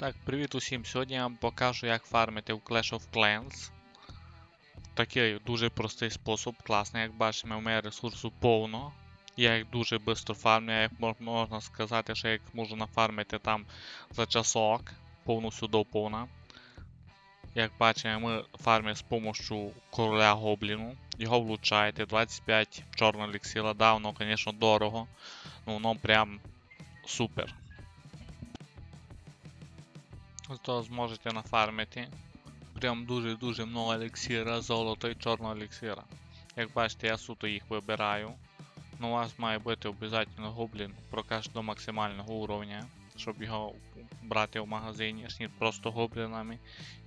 Так, привіт усім. Сьогодні я вам покажу, як фармити в Clash of Clans. Такий дуже простий спосіб, класний. Як бачимо, у мене ресурсу повно. Я їх дуже швидко фармлю, я їх можна сказати, що їх можу нафармити там за часок, повністю до повна. Як бачимо, ми фармимо з допомогою короля гобліну. Його влучаєте, 25 чорного еліксира, да, воно, звісно, дорого. Ну, воно прям супер. То зможете нафармити. Прям дуже-дуже много еліксира, золота і чорного еліксира. Як бачите, я суто їх вибираю. Ну, у вас має бути обов'язково гоблін прокачаний до максимального уровня, щоб його брати в магазині, аж просто гоблінами.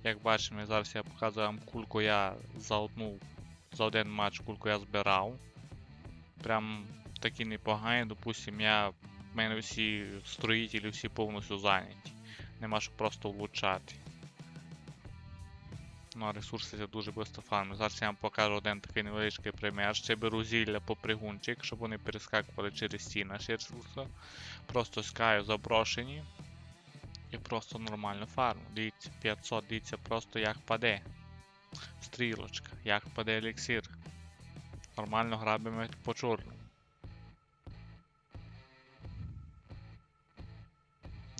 Як бачимо, зараз я показую вам кульку я за одну за один матч кульку я збирав. Прям такі непогані, допустим, я в мене всі строїтелі всі повністю зайняті нема що просто влучати. Ну а ресурси це дуже швидко фармить. Зараз я вам покажу один такий невеличкий примір. Ще беру зілля по пригунчик, щоб вони перескакували через ці наші ресурси. Просто скаю заброшені. І просто нормально фарму. Дивіться, 500, дивіться просто як паде. Стрілочка, як паде еліксир. Нормально грабимо по чорному.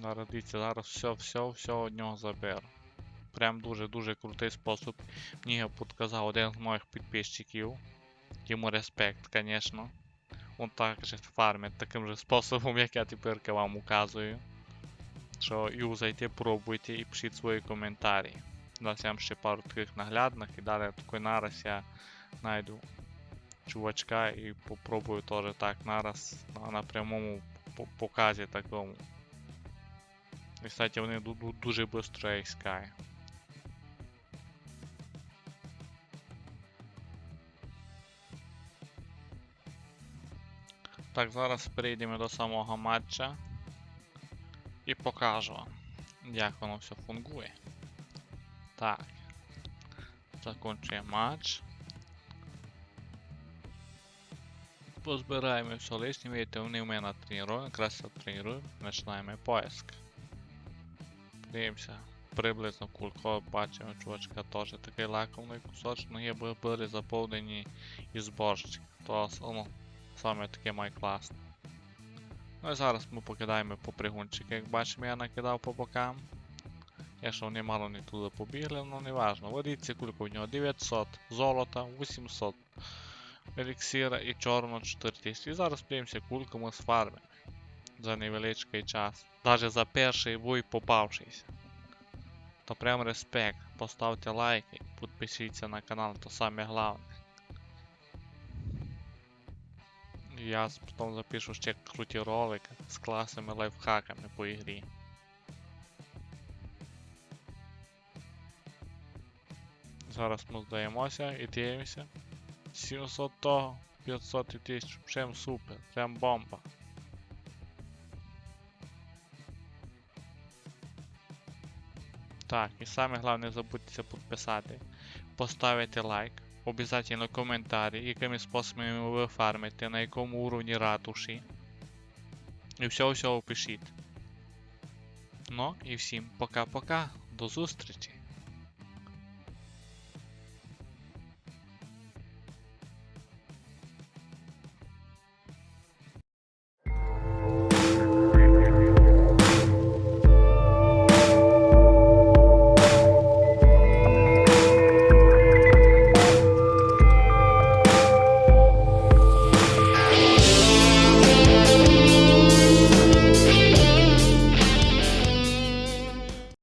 Зараз дивіться, зараз все, все, все од нього заберу. Прям дуже-дуже крутий спосіб. Мені його підказав один з моїх підписчиків. Йому респект, звісно. Он також фармить таким же способом, як я тепер вам указую. Що юзайте, пробуйте і пишіть свої коментарі. Зараз я вам ще пару таких наглядних і далі такий нараз я знайду чувачка і попробую теж так нараз на, на прямому показі такому. І, кстати, вони ду- ду- дуже швидко іскаю. Так, зараз перейдемо до самого матча і покажу вам, як воно все фунгує. Так. Закончує матч. Позбираємо все лишнє, видите, вони в мене тренують, якраз тренують, починаємо поиск. Дивимося, приблизно кулько бачимо чувачка теж такий лакомий кусочок, ну є були заповнені із божечки. То ну, саме таке май. Ну і зараз ми покидаємо по пригунчики, як бачимо, я накидав по бокам. Якщо вони мало не туди побігли, ну не важно. Водиться кулька в нього 900, золота, 800 еліксира і чорно 4000. І зараз подивимося кульку ми з фарми за невеличкий час. Даже за перший бой попавшийся. То прям респект. Поставте лайки, підпишіться на канал, то саме головне. Я потім запишу ще круті ролики з класними лайфхаками по ігрі. Зараз ми здаємося і дивимося. 700 того, 500 і 1000, прям супер, прям бомба. Так, і саме головне не забудьте підписати, поставити лайк, обов'язково коментарі, якими способами ви фармите, на якому уровні ратуші. І всього всього пишіть. Ну і всім пока-пока, до зустрічі!